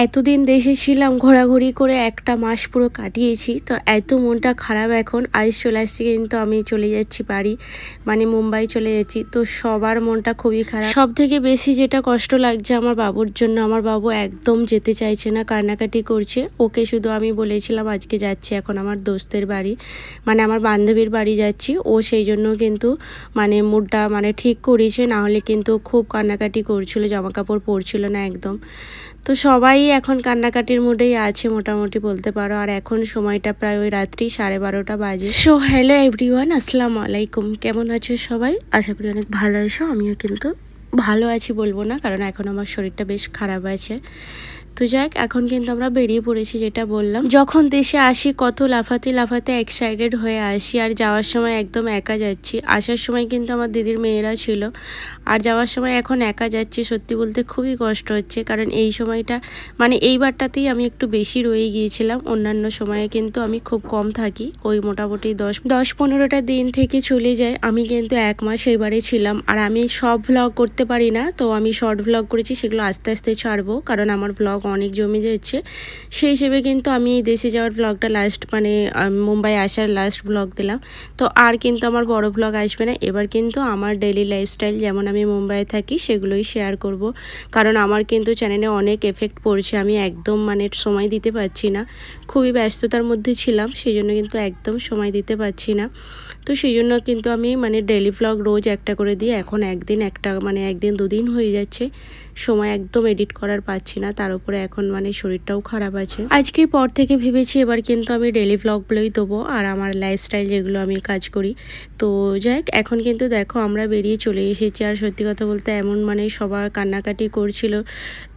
এতদিন দেশে ছিলাম, ঘোরাঘুরি করে একটা মাস পুরো কাটিয়েছি, তো এত মনটা খারাপ এখন। আইস চলে আসছে কিন্তু আমি চলে যাচ্ছি বাড়ি মানে মুম্বাই চলে যাচ্ছি, তো সবার মনটা খুবই খারাপ। সব থেকে বেশি যেটা কষ্ট লাগছে আমার বাবুর জন্য, আমার বাবু একদম যেতে চাইছে না, কান্নাকাটি করছে। ওকে শুধু আমি বলেছিলাম, আজকে যাচ্ছি এখন আমার দোস্তের বাড়ি। মানে আমার বান্ধবীর বাড়ি যাচ্ছি, ও সেই জন্য কিন্তু মানে মুডটা মানে ঠিক করেছে, না হলে কিন্তু খুব কান্নাকাটি করছিল জামা কাপড় পরছিল না একদম। তো সবাই এখন কান্নাকাটির মুডেই আছে মোটামুটি বলতে পারো। আর এখন সময়টা প্রায় ওই রাত্রি সাড়ে বারোটা বাজে। সো হ্যালো এভরিওয়ান আসসালামু আলাইকুম। কেমন আছো সবাই? আশা করি অনেক ভালো আছো। আমিও কিন্তু ভালো আছি বলব না, কারণ এখন আমার শরীরটা বেশ খারাপ আছে। তো যাক, এখন কিন্তু আমরা বেরিয়ে পড়েছি যেটা বললাম। যখন দেশে আসি, কত লাফাতে লাফাতে এক্সাইটেড হয়ে আসি, আর যাওয়ার সময় একদম একা যাচ্ছি। আসার সময় কিন্তু আমার দিদির মেয়েরা ছিল, আর যাওয়ার সময় এখন একা যাচ্ছি, সত্যি বলতে খুবই কষ্ট হচ্ছে, কারণ এই সময়টা মানে এইবারটাতেই আমি একটু বেশি রয়ে গিয়েছিলাম। অন্যান্য সময়ে কিন্তু আমি খুব কম থাকি, ওই মোটামুটি দশ দশ পনেরোটা দিন থেকে চলে যায়। আমি কিন্তু এক মাস এবারে ছিলাম, আর আমি সব ভ্লগ করতে পারি না, তো আমি শর্ট ভ্লগ করেছি, সেগুলো আস্তে আস্তে ছাড়বো, কারণ আমার ভ্লগ অনেক জমে যাচ্ছে সেই হিসেবে কিন্তু আমি দেশে যাওয়ার ব্লগটা লাস্ট মানে মুম্বাই আসার লাস্ট ব্লগ দিলাম। তো আর কিন্তু আমার বড় ব্লগ আসবে না। এবার কিন্তু আমার ডেলি লাইফস্টাইল যেমন আমি মুম্বাইয়ে থাকি, সেগুলোই শেয়ার করব। কারণ আমার কিন্তু চ্যানেলে অনেক এফেক্ট পড়ছে। আমি একদম মানে সময় দিতে পারছি না। খুবই ব্যস্ততার মধ্যে ছিলাম সেই জন্য কিন্তু একদম সময় দিতে পারছি না। তো সেই জন্য কিন্তু আমি মানে ডেলি ভ্লগ রোজ একটা করে দিয়ে এখন একদিন একটা মানে একদিন দুদিন হয়ে যাচ্ছে। সময় একদম এডিট করার পাচ্ছি না, তার উপরে এখন মানে শরীরটাও খারাপ আছে। আজকের পর থেকে ভেবেছি এবার কিন্তু আমি ডেলি ভ্লগগুলোই দেবো আর আমার লাইফস্টাইল যেগুলো আমি কাজ করি। তো যাই এখন কিন্তু দেখো আমরা বেরিয়ে চলে এসেছি আর সত্যি কথা বলতে এমন মানে সবার কান্নাকাটি করছিল।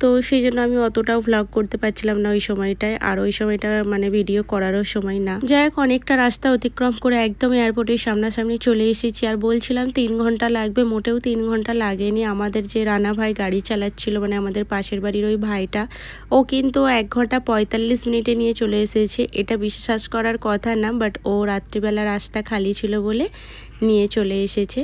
তো সেই জন্য আমি অতটাও ভ্লগ করতে পারছিলাম না ওই সময়টায় আর ওই সময়টা মানে ভিডিও করারও সময় না। যাই হোক, অনেকটা রাস্তা অতিক্রম করে একদম এয়ারপোর্টের সামনাসামনি চলে এসেছি আর বলছিলাম তিন ঘণ্টা লাগবে, মোটেও তিন ঘণ্টা লাগেনি। আমাদের যে রানা ভাই গাড়ি চালাচ্ছিল মানে আমাদের পাশের বাড়ির ওই ভাইটা। ও কিন্তু এক ঘণ্টা পঁয়তাল্লিশ মিনিটে নিয়ে চলে এসেছে। এটা বিশ্বাস করার কথা না বাট ও রাত্রিবেলা রাস্তা খালি ছিল বলে নিয়ে চলে এসেছে।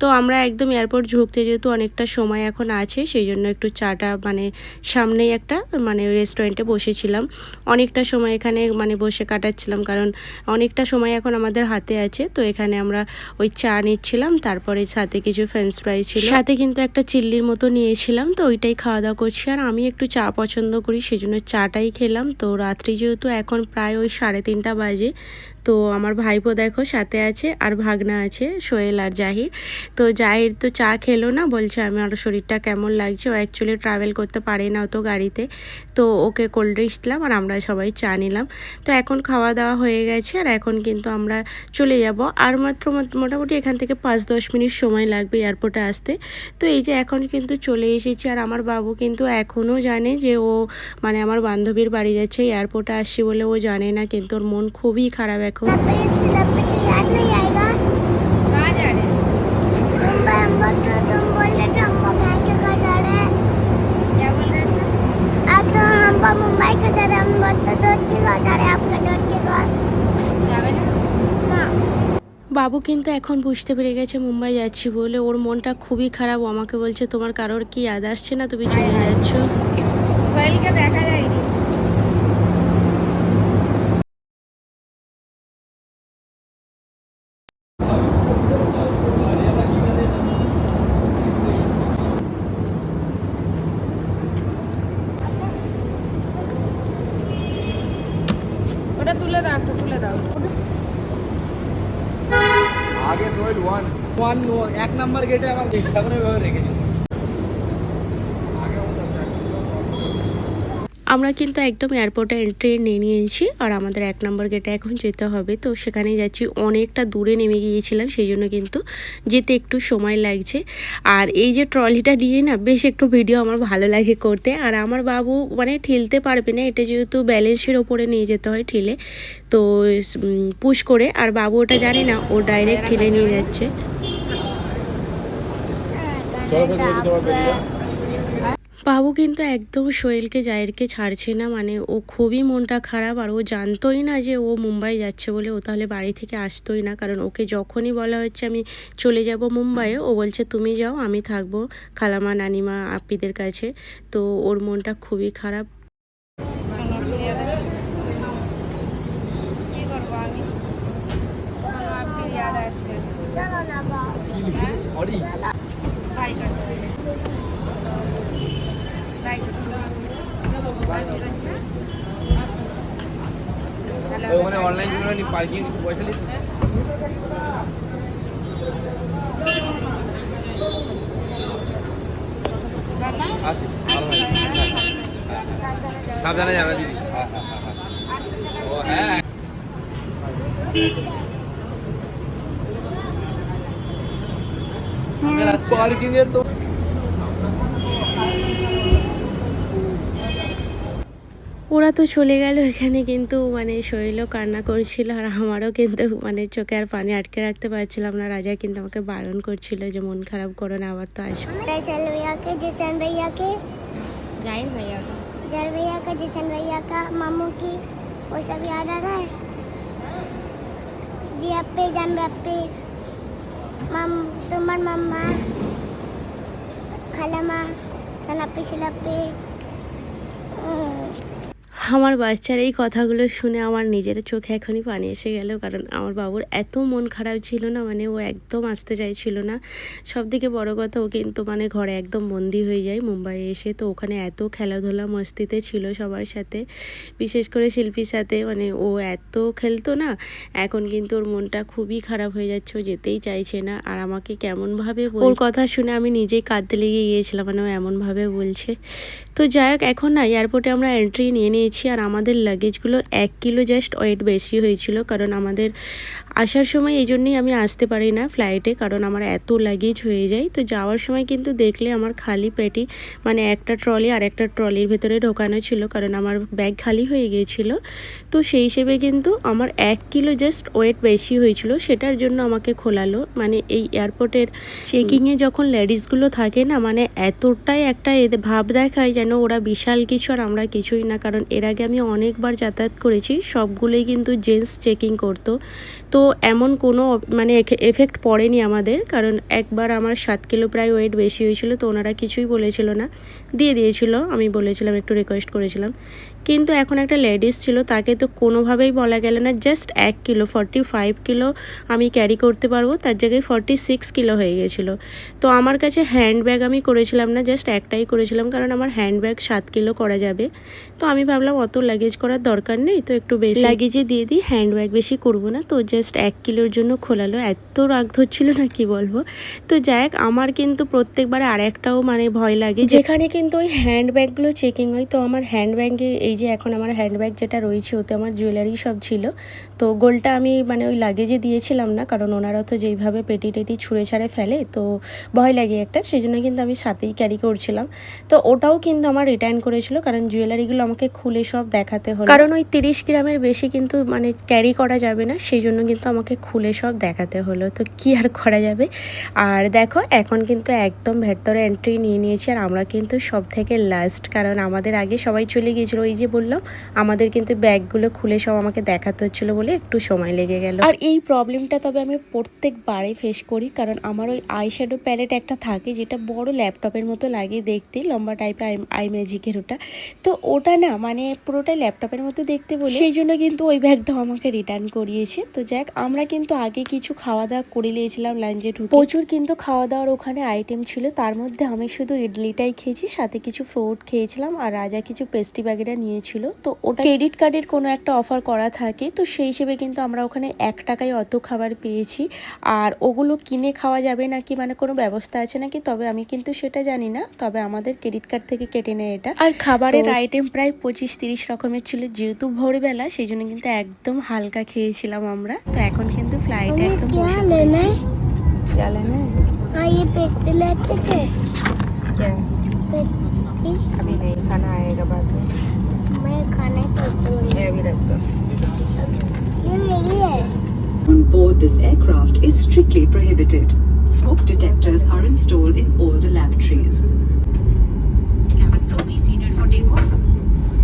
তো আমরা একদম এয়ারপোর্ট ঢুকতে যেহেতু অনেকটা সময় এখন আছে, সেই জন্য একটু চাটা মানে সামনেই একটা মানে রেস্টুরেন্টে বসেছিলাম। অনেকটা সময় এখানে মানে বসে কাটাচ্ছিলাম কারণ অনেকটা সময় এখন আমাদের হাতে আছে। তো এখানে আমরা ওই চা নিচ্ছিলাম, তারপরে সাথে কিছু ফ্রেঞ্চ ফ্রাই ছিল। সাথে কিন্তু একটা চিল্লির মতো নিয়েছিলাম, তো ওইটাই খাওয়া দাওয়া করছি। আর আমি একটু চা পছন্দ করি সেই জন্য চাটাই খেলাম। তো রাত্রি যেহেতু এখন প্রায় ওই সাড়ে তিনটা বাজে তো আমার ভাইপো দেখো সাথে আছে আর ভাগনা আছে, সোহেল আর জাহির। তো জাহির তো চা খেলো না, বলছে আমার শরীরটা কেমন লাগছে, ও অ্যাকচুয়ালি ট্রাভেল করতে পারে না তো গাড়িতে। তো ওকে কোল্ড ড্রিঙ্কস দিলাম আর আমরা সবাই চা নিলাম। তো এখন খাওয়া দাওয়া হয়ে গেছে আর এখন কিন্তু আমরা চলে যাব। আর মাত্র মোটামুটি এখান থেকে পাঁচ দশ মিনিট সময় লাগবে এয়ারপোর্টে আসতে। তো এই যে এখন কিন্তু চলে এসেছি আর আমার বাবু কিন্তু এখনও জানে যে ও মানে আমার বান্ধবীর বাড়ি যাচ্ছে এয়ারপোর্টে আসছি বলে ও জানে না, কিন্তু ওর মন খুবই খারাপ এখন याद नहीं आएगा कहाँ जा रहे हैं मुंबई हम लोग तो तुम बोल रहे थे हमको बैंक के घर जा रहे हैं क्या बोल रहे थे अब तो हमको मुंबई के जा रहे हैं हम बोलते दोस्त के घर जा रहे हैं आपके दोस्त के घर যাবে না ना বাবু কিন্তু এখন বুঝতে পেরে গেছে মুম্বাই যাচ্ছি বলে ওর মনটা খুবই খারাপ ও আমাকে বলছে তোমার কারোর কি ইয়াদ আসছে না তুমি চলে যাচ্ছ সোহেলকে দেখা যায়নি তুলে দাও একটা তুলে দাও। আগে সোহেল ওয়ান ওয়ান এক নাম্বার গেটে আমার ইচ্ছা করে রেখেছি আমরা কিন্তু একদম এয়ারপোর্টে এন্ট্রি নিয়ে নিয়েছি আর আমাদের এক নম্বর গেটে এখন যেতে হবে। তো সেখানে যাচ্ছি। অনেকটা দূরে নেমে গিয়েছিলাম, সেই জন্য কিন্তু যেতে একটু সময় লাগছে। আর এই যে ট্রলিটা নিয়ে না, বেশ একটু ভিডিও আমার ভালো লাগে করতে। আর আমার বাবু মানে ঠেলতে পারবে না, এটা যেহেতু ব্যালেন্সের ওপরে নিয়ে যেতে হয় ঠেলে। তো পুশ করে। আর বাবু ওটা জানে না, ও ডাইরেক্ট ঠেলে নিয়ে যাচ্ছে চলো তো যদি তোমার বেরিয়ে বাবু কিন্তু একদম সোহেলকে জায়েরকে ছাড়ছে না। মানে ও খুবই মনটা খারাপ আর ও জানতোই না যে ও মুম্বাই যাচ্ছে বলে। ও তাহলে বাড়ি থেকে আসতোই না। কারণ ওকে যখনই বলা হচ্ছে আমি চলে যাব মুম্বাইয়ে, ও বলছে, তুমি যাও, আমি থাকব খালামা, নানিমা আপ্পিদের কাছে। তো ওর মনটা খুবই খারাপ সরি বাই করতে হবে বাই করতে হবে ওখানে অনলাইন জন্য পার্কিং পয়সা নিস আচ্ছা সাবধানে জানা দিদি। হ্যাঁ। হ্যাঁ। ও হ্যাঁ পার্কিং এর তো ওরা তো চলে গেল এখানে কিন্তু মানে শৈলও কান্না করছিল আর আমারও কিন্তু মানে চোখে আর পানি আটকে রাখতে পারছিলাম না রাজা কিন্তু আমাকে বারণ করছিল যে মন খারাপ করো না আবার তো আসবে फैसल भैया के जिसन भैया के जाहिर भैया का जर भैया का जिसन भैया का मामू की वो सब याद आ रहा है जी अप्पे जान अप्पे मम तुम्हार मम्मा खालामा खालापे खिलापे আমার বাচ্চার এই কথাগুলো শুনে আমার নিজের চোখে এখনই পানি এসে গেল। কারণ আমার বাবুর এত মন খারাপ ছিল না মানে ও একদম আসতে চাইছিল না। সব থেকে বড়ো কথা, ও কিন্তু মানে ঘরে একদম বন্দি হয়ে যায়। মুম্বাইয়ে এসে তো ওখানে এত খেলাধুলা মস্তিতে ছিল সবার সাথে। বিশেষ করে শিল্পীর সাথে মানে ও এত খেলতো না, এখন কিন্তু ওর মনটা খুবই খারাপ হয়ে যাচ্ছে, ও যেতেই চাইছে না। আর আমাকে কেমনভাবে ওর কথা শুনে আমি নিজেই কাঁদতে লেগে গিয়েছিলাম মানে ও এমনভাবে বলছে। তো যাই হোক, এখন না এয়ারপোর্টে আমরা এন্ট্রি নিয়ে নিয়েছি। আর আমাদের লাগেজগুলো এক কিলো জাস্ট ওয়েট বেশি হয়েছিল কারণ আমাদের আসার সময় এই জন্যই আমি আসতে পারি না ফ্লাইটে কারণ আমার এত লাগেজ হয়ে যায়। তো যাওয়ার সময় কিন্তু দেখলে আমার খালি পেটি মানে একটা ট্রলি আর একটা ট্রলির ভেতরে ঢোকানো ছিল, কারণ আমার ব্যাগ খালি হয়ে গিয়েছিল। তো সেই হিসেবে কিন্তু আমার এক কিলো জাস্ট ওয়েট বেশি হয়েছিল, সেটার জন্য আমাকে খোলালো। মানে এই এয়ারপোর্টের চেকিংয়ে যখন লেডিসগুলো থাকে না মানে এতটাই একটা ভাব দেখায় যেন ওরা বিশাল কিছু আর আমরা কিছুই না। কারণ এর আগে আমি অনেকবার যাতায়াত করেছি, সবগুলোই কিন্তু জেন্টস চেকিং করতো। তো এমন কোনো মানে এফেক্ট পড়েনি আমাদের, কারণ একবার আমার সাত কিলো প্রায় ওয়েট বেশি হয়েছিল, তো ওনারা কিছুই বলেছিল না। দিয়ে দিয়েছিল, আমি বলেছিলাম, একটু রিকোয়েস্ট করেছিলাম। কিন্তু এখন একটা লেডিস ছিল, তাকে তো কোনোভাবেই বলা গেল না জাস্ট এক কিলো ফর্টি ফাইভ কিলো আমি ক্যারি করতে পারব, তার জায়গায় ফর্টি সিক্স কিলো হয়ে গেছিল। তো আমার কাছে হ্যান্ড ব্যাগ আমি করেছিলাম না জাস্ট একটাই করেছিলাম, কারণ আমার হ্যান্ড ব্যাগ সাত কিলো করা যাবে। তো আমি ভাবলাম, অত লাগেজ করার দরকার নেই, তো একটু বেশি লাগেজে দিয়ে দিই হ্যান্ড ব্যাগ বেশি করব না, তো জাস্ট এক কিলোর জন্য খোলালো। এত রাগ ধরছিল না কি বলব? তো যাই হোক আমার কিন্তু প্রত্যেকবার আর একটাও মানে ভয় লাগে যেখানে কিন্তু ওই হ্যান্ডব্যাগগুলো চেকিং হয় তো আমার হ্যান্ড ব্যাগে এই যে এখন আমার হ্যান্ড ব্যাগ যেটা রয়েছে ওতে আমার জুয়েলারি সব ছিল। তো গোলটা আমি মানে ওই লাগেজে দিয়েছিলাম না কারণ ওনারা তো যেইভাবে পেটি টেটি ছুঁড়ে ছাড়ে ফেলে তো ভয় লাগে একটা। সেই জন্য কিন্তু আমি সাথেই ক্যারি করছিলাম। তো ওটাও কিন্তু আমার রিটার্ন করেছিল কারণ জুয়েলারিগুলো আমাকে খুলে সব দেখাতে হলো। কারণ ওই তিরিশ গ্রামের বেশি কিন্তু মানে ক্যারি করা যাবে না সেই জন্য কিন্তু আমাকে খুলে সব দেখাতে হলো। তো কি আর করা যাবে? আর দেখো এখন কিন্তু একদম ভেতরে এন্ট্রি নিয়ে নিয়েছি আর আমরা কিন্তু সব থেকে লাস্ট কারণ আমাদের আগে সবাই চলে গিয়েছিল ওই যে বললাম আমাদের কিন্তু ব্যাগগুলো খুলে সব আমাকে দেখাতে হচ্ছিল বলে একটু সময় লেগে গেল। আর এই প্রবলেমটা তবে আমি প্রত্যেকবারে ফেস করি কারণ আমার ওই আই শ্যাডো প্যালেট একটা থাকে যেটা বড় ল্যাপটপের মতো লাগে দেখতে লম্বা টাইপের আই আই ম্যাজিকের ওটা। তো ওটা না মানে পুরোটাই ল্যাপটপের মতো দেখতে বলে সেই জন্য কিন্তু ওই ব্যাগটাও আমাকে রিটার্ন করিয়েছে। তো যাক আমরা কিন্তু আগে কিছু খাওয়া দাওয়া করে নিয়েছিলাম লাঞ্চে ঢুকে। প্রচুর কিন্তু খাওয়া দাওয়ার ওখানে আইটেম ছিল। তার মধ্যে আমি শুধু ইডলিটাই খেয়েছি সাথে কিছু ফ্রুট খেয়েছিলাম আর রাজা কিছু পেস্ট্রি বাগেরা নিয়েছিল। তো ওটা ক্রেডিট কার্ডের কোনো একটা অফার করা থাকে তো সেই হিসেবে কিন্তু আমরা ওখানে এক টাকায় অত খাবার পেয়েছি। আর ওগুলো কিনে খাওয়া যাবে নাকি মানে কোনো ব্যবস্থা আছে নাকি তবে আমি কিন্তু সেটা জানি না। তবে আমাদের ক্রেডিট কার্ড থেকে কেটে নেয় এটা। আর খাবারের আইটেম প্রায় পঁচিশ তিরিশ রকমের ছিল। যেহেতু ভোরবেলা সেই জন্য কিন্তু একদম হালকা খেয়েছিলাম আমরা। তো এখন কিন্তু ফ্লাইটে একদম বসে क्या लेना পড়েছি है क्या लेना है हाँ ये पेट पे लेते थे क्या पेट की अभी नहीं खाना आएगा बाद में मैं खाना खाती हूँ ये अभी रख दो ये मेरी है on board this aircraft is strictly prohibited. Smoke detectors are installed in all the lavatories.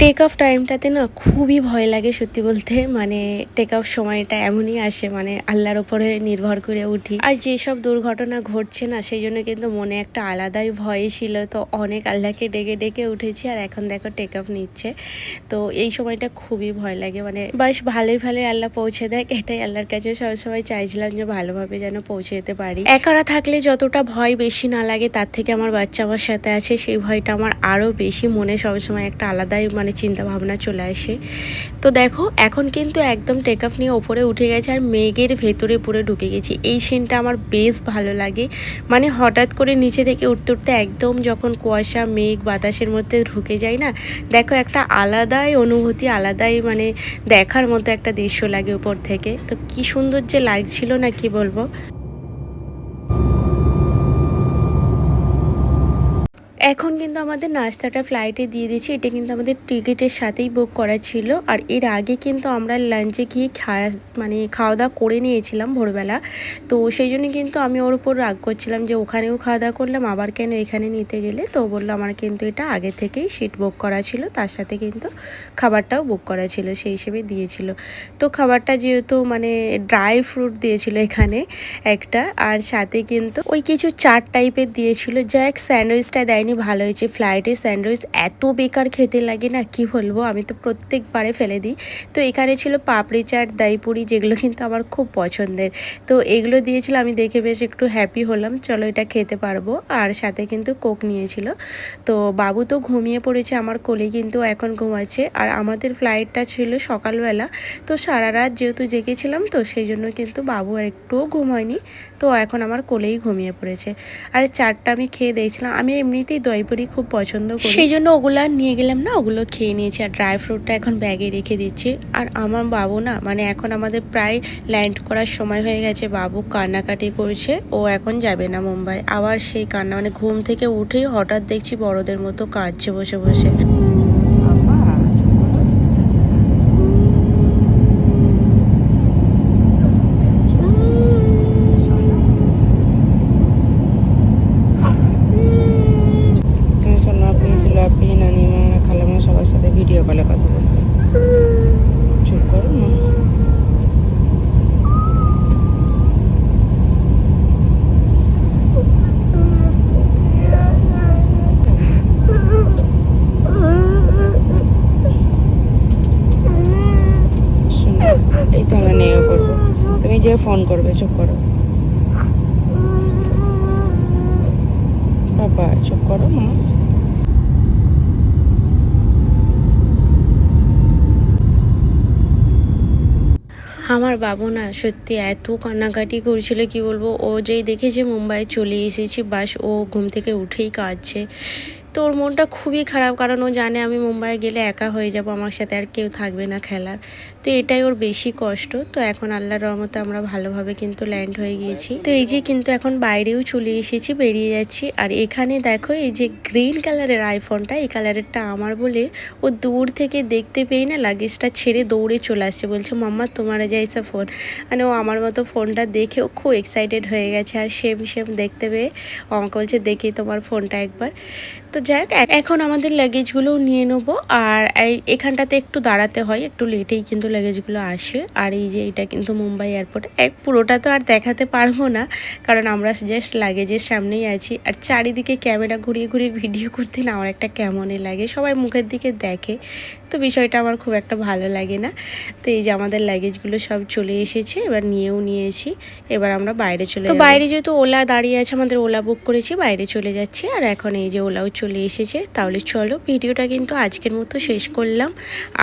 Take off টাইমটাতে না খুবই ভয় লাগে সত্যি বলতে। মানে টেক অফ সময়টা এমনই আসে মানে আল্লাহর ওপরে নির্ভর করে উঠি। আর যেসব দুর্ঘটনা ঘটছে না, সেই জন্য কিন্তু মনে একটা আলাদাই ভয় ছিল। তো অনেক আল্লাহকে ডেকে ডেকে উঠেছি আর এখন দেখো টেক অফ নিচ্ছে। তো এই সময়টা খুবই ভয় লাগে মানে বাস ভালোই ভালোই আল্লাহ পৌঁছে দেয় এটাই আল্লাহর কাছে সবসময় চাইছিলাম যে ভালোভাবে যেন পৌঁছে যেতে পারি। একারা থাকলে যতটা ভয় বেশি না লাগে, তার থেকে আমার বাচ্চা আমার সাথে আছে। সেই ভয়টা আমার আরও বেশি মনে সবসময় একটা আলাদাই মানে চিন্তা ভাবনা চলে আসে। তো দেখো, এখন কিন্তু একদম টেক আপ নিয়ে ওপরে উঠে গেছে আর মেঘের ভেতরে পুরো ঢুকে গেছি। এই সিনটা আমার বেশ ভালো লাগে। মানে হঠাৎ করে নিচে থেকে উঠতে উঠতে একদম যখন কুয়াশা, মেঘ, বাতাসের মধ্যে ঢুকে যায় না, দেখো একটা আলাদাই অনুভূতি, আলাদাই মানে দেখার মতো একটা দৃশ্য লাগে উপর থেকে। তো কি সুন্দর যে লাগছিল না, কি বলব? এখন কিন্তু আমাদের নাস্তাটা ফ্লাইটে দিয়ে দিয়েছি। এটা কিন্তু আমাদের টিকিটের সাথেই বুক করা ছিল। আর এর আগে কিন্তু আমরা লাঞ্চে গিয়ে খাওয়া মানে খাওয়া দাওয়া করে নিয়েছিলাম ভোরবেলা। তো সেই জন্য কিন্তু আমি ওর উপর রাগ করছিলাম যে ওখানেও খাওয়া দাওয়া করলাম, আবার কেন এখানে নিতে গেলে? তো বলল, আমার কিন্তু এটা আগে থেকেই সিট বুক করা ছিল। তার সাথে কিন্তু খাবারটাও বুক করা ছিল, সেই হিসেবে দিয়েছিল। তো খাবারটা যেহেতু মানে ড্রাই ফ্রুট দিয়েছিল এখানে একটা। আর সাথে কিন্তু ওই কিছু চাট টাইপের দিয়েছিল, যা এক স্যান্ডউইচটা দেয়নি ভালো হয়েছে। ফ্লাইটের স্যান্ডউইচ এত বেকার খেতে লাগে না, কি বলব? আমি তো প্রত্যেকবারে ফেলে দিই। তো এখানে ছিল পাপড়ি চাট, দাইপুরি, যেগুলো কিন্তু আমার খুব পছন্দের। তো এগুলো দিয়েছিল, আমি দেখে বেশ একটু হ্যাপি হলাম। চলো এটা খেতে পারব। আর সাথে কিন্তু কোক নিয়েছিল। তো বাবু তো ঘুমিয়ে পড়েছে, আমার কোলে কিন্তু এখন ঘুমাচ্ছে। আর আমাদের ফ্লাইটটা ছিল সকালবেলা। তো সারা রাত যেহেতু জেগেছিলাম, তো সেই জন্য কিন্তু বাবু আর একটুও ঘুম হয়নি তো এখন আমার কোলেই ঘুমিয়ে পড়েছে। আর চারটা আমি খেয়ে দিয়েছিলাম। আমি এমনিতেই দইপুরি খুব পছন্দ করি। সেই জন্য ওগুলো আর নিয়ে গেলাম না, ওগুলো খেয়ে নিয়েছি। আর ড্রাই ফ্রুটটা এখন ব্যাগে রেখে দিচ্ছি। আর আমার বাবু না মানে এখন আমাদের প্রায় ল্যান্ড করার সময় হয়ে গেছে। বাবু কান্নাকাটি করছে, ও এখন যাবে না মুম্বাই। আবার সেই কান্না মানে ঘুম থেকে উঠেই হঠাৎ দেখছি বড়দের মতো কাঁদছে বসে বসে তুমি শোনো আপনি ছিল আপনি নানিমা খালামা সবার সাথে ভিডিও কলে কথা বলতে চুপ করো না শোনো এই তো আমরা নেমে পড়ব তুমি যে ফোন করবে, চুপ করো। বাবা, চুপ করো, মা। আমার বাবু না সত্যি এত কান্নাকাটি করছিল, কি বলব? ও যেই দেখেছে মুম্বাই চলে এসেছি, বাস ও ঘুম থেকে উঠেই কাঁদছে। তো ওর মনটা খুবই খারাপ, কারণ ও জানে আমি মুম্বাই গেলে একা হয়ে যাব, আমার সাথে আর কেউ থাকবে না খেলার। তো এটাই ওর বেশি কষ্ট। তো এখন আল্লাহর রহমতে আমরা ভালোভাবে কিন্তু ল্যান্ড হয়ে গিয়েছি। তো এই যে কিন্তু এখন বাইরেও চলে এসেছি, বেরিয়ে যাচ্ছি। আর এখানে দেখো এই যে গ্রিন কালারের আইফোনটা এই কালারেরটা আমার বলে ও দূর থেকে দেখতে পেয়ে না লাগেজটা ছেড়ে দৌড়ে চলে আসছে। বলছে, মাম্মা, তোমার যাইছে ফোন মানে ও আমার মতো ফোনটা দেখে ও খুব এক্সাইটেড হয়ে গেছে। আর সেম সেম দেখতে পেয়ে আমাকে বলছে, দেখি তোমার ফোনটা একবার। তো এ- এখন আমাদের লাগেজগুলোও নিয়ে নেব। আর এখানটাতে একটু দাঁড়াতে হয়, একটু লেটেই কিন্তু লাগেজগুলো আসে। আর এই যে এটা কিন্তু মুম্বাই এয়ারপোর্ট এক পুরোটা তো আর দেখাতে পারব না, কারণ আমরা জাস্ট লাগেজের সামনেই আছি। আর চারিদিকে ক্যামেরা ঘুরিয়ে ঘুরিয়ে ভিডিও করতে না, আমার একটা কেমনই লাগে। সবাই মুখের দিকে দেখে। তো বিষয়টা আমার খুব একটা ভালো লাগে না। তো এই যে আমাদের লাগেজগুলো সব চলে এসেছে এবার নিয়েও নিয়েছি। এবার আমরা বাইরে চলে তো বাইরে যেহেতু ওলা দাঁড়িয়ে আছে আমাদের ওলা বুক করেছি বাইরে চলে যাচ্ছে। আর এখন এই যে ওলাও চলে এসেছে তাহলে চলো ভিডিওটা কিন্তু আজকের মতো শেষ করলাম।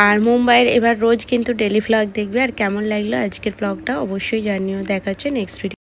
আর মুম্বাইয়ের এবার রোজ কিন্তু ডেলি ভ্লগ দেখবে। আর কেমন লাগল আজকের ভ্লগটা অবশ্যই জানিও। দেখা হচ্ছে নেক্সট ভিডিও